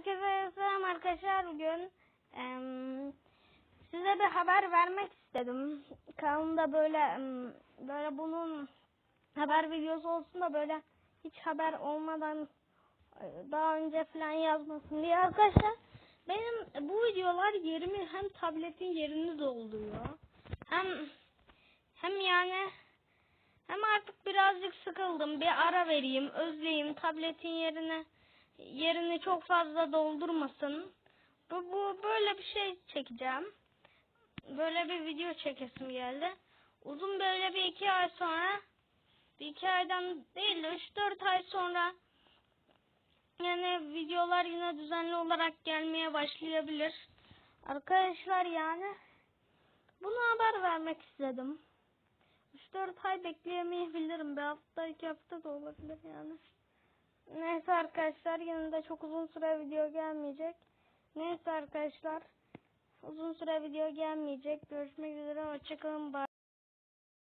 Herkese selam arkadaşlar. Bugün em, size bir haber vermek istedim. Kanalımda böyle böyle bunun haber videosu olsun da böyle hiç haber olmadan e, daha önce falan yazmasın diye arkadaşlar. Benim bu videolar yerimi hem tabletin yerini dolduruyor. Hem hem yani hem artık birazcık sıkıldım. Bir ara vereyim, özleyeyim. Tabletin yerine yerini çok fazla doldurmasın. Bu, bu böyle bir şey çekeceğim. Böyle bir video çekesim geldi. Uzun böyle bir iki ay sonra bir iki aydan değil de üç dört ay sonra yani videolar yine düzenli olarak gelmeye başlayabilir. Arkadaşlar yani bunu haber vermek istedim. 3-4 ay bekleyemeyebilirim. Bir hafta iki hafta da olabilir yani. Neyse arkadaşlar de çok uzun süre video gelmeyecek. Neyse arkadaşlar uzun süre video gelmeyecek. Görüşmek üzere. Hoşçakalın. Bye.